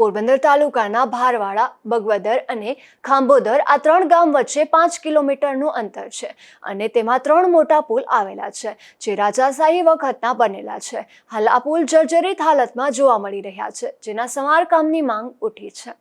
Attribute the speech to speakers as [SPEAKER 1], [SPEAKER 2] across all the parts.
[SPEAKER 1] પોરબંદર તાલુકાના ભારવાડા, બગવદર અને ખાંભોદર આ ત્રણ ગામ વચ્ચે પાંચ કિલોમીટરનું અંતર છે અને તેમાં ત્રણ મોટા પુલ આવેલા છે જે રાજાશાહી વખતના બનેલા છે. હાલ આ પુલ જર્જરિત હાલતમાં જોવા મળી રહ્યા છે જેના સમારકામની માંગ ઉઠી છે.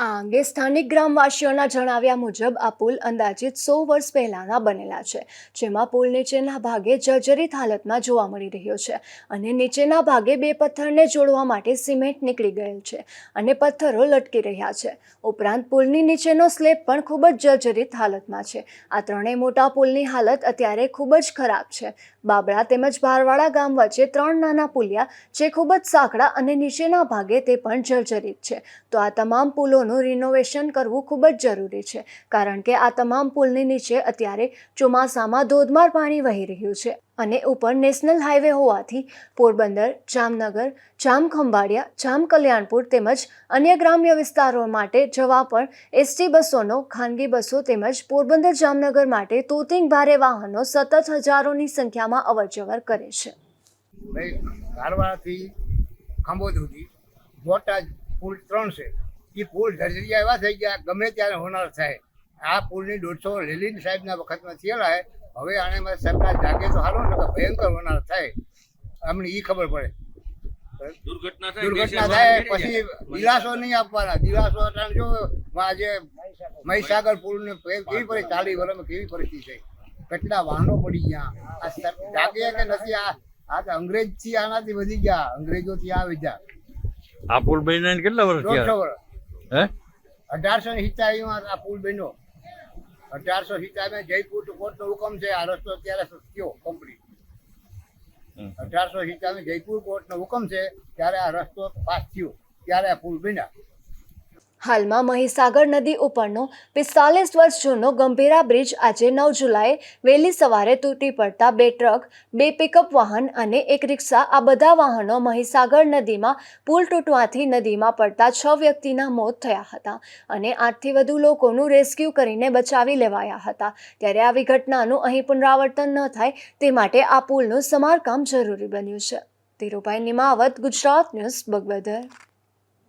[SPEAKER 1] આ અંગે સ્થાનિક ગ્રામવાસીઓના જણાવ્યા મુજબ આ પુલ અંદાજિત સો વર્ષ પહેલાના બનેલા છે, જેમાં પુલ નીચેના ભાગે જર્જરિત હાલતમાં જોવા મળી રહ્યો છે અને નીચેના ભાગે બે પથ્થરને જોડવા માટે સિમેન્ટ નીકળી ગયેલ છે અને પથ્થરો લટકી રહ્યા છે. ઉપરાંત પુલની નીચેનો સ્લેબ પણ ખૂબ જ જર્જરિત હાલતમાં છે. આ ત્રણેય મોટા પુલની હાલત અત્યારે ખૂબ જ ખરાબ છે. બાબળા તેમજ ભારવાડા ગામ વચ્ચે ત્રણ નાના પુલિયા, જે ખૂબ જ સાંકડા અને નીચેના ભાગે તે પણ જર્જરિત છે. તો આ તમામ પુલોનું રિનોવેશન કરવું ખૂબ જ જરૂરી છે. કારણ કે આ તમામ પુલની નીચે અત્યારે ચોમાસામાં ધોધમાર પાણી વહી રહ્યું છે અને ઉપર નેશનલ હાઈવે હોવાથી પોરબંદર, જામનગર જામ ખંભાળિયા જામ કલ્યાણપુર તેમજ અન્ય ગ્રામ્ય વિસ્તારો માટે જવા પણ એસટી બસોનો, ખાનગી બસો તેમજ પોરબંદર, જામનગર માટે તોતિંગ ભારે વાહનો સતત હજારોની સંખ્યામાં અવરજવર કરે છે.
[SPEAKER 2] ધારવાડથી ખાંભોદ સુધી મોટા પુલ ત્રણ છે. એ પુલ જર્જરિયા એવા થઈ ગયા ગમે ત્યારે હોનાર થાય. આ પુલની દોઢસો લેલિન સાહેબના વખતમાં થયેલા હવે આને મારે સરકાર જાગે તો હાલો ને ભયંકર હોનાર થાય. અમને એ ખબર પડે.
[SPEAKER 3] દુર્ઘટના થાય
[SPEAKER 2] પછી દિલાસો નહીં આપવાના. દિલાસો જો આજે મહીસાગર પુલને કેવી પડી ચાલી વર્ષમાં કેવી પરિસ્થિતિ થઈ? કેટલા વાહનો પડી ગયા? આ જાગે કે નથી? આ આ તો અંગ્રેજથી આનાથી વધી ગયા. અંગ્રેજો થી આવી ગયા.
[SPEAKER 3] આ પુલ બનીને કેટલા વર્ષ
[SPEAKER 2] દોઢસો
[SPEAKER 3] થયા
[SPEAKER 2] વર્ષ.
[SPEAKER 3] હે?
[SPEAKER 2] અઢારસો ની સિત્તાવીસમાં આ પુલ બન્યો. અઢારસો સિત્તાવીસ જયપુર કોર્ટનો હુકમ છે આ રસ્તો અત્યારે થયો કમ્પ્લીટ અઢારસો સિત્તાવીસ જયપુર કોર્ટનો હુકમ છે ત્યારે આ રસ્તો પાસ થયો ત્યારે આ પુલ બન્યા.
[SPEAKER 1] હાલમાં મહીસાગર નદી ઉપરનો પિસ્તાલીસ વર્ષ જૂનો ગંભીરા બ્રિજ આજે નવ જુલાઈએ વહેલી સવારે તૂટી પડતા બે ટ્રક, બે પિકઅપ વાહન અને એક રિક્ષા આ બધા વાહનો મહીસાગર નદીમાં પુલ તૂટવાથી નદીમાં પડતા છ વ્યક્તિના મોત થયા હતા અને આઠથી વધુ લોકોનું રેસ્ક્યુ કરીને બચાવી લેવાયા હતા. ત્યારે આવી ઘટનાનું અહીં પુનરાવર્તન ન થાય તે માટે આ પુલનું સમારકામ જરૂરી બન્યું છે. ધીરુભાઈ નિમાવત, ગુજરાત ન્યૂઝ બગબદર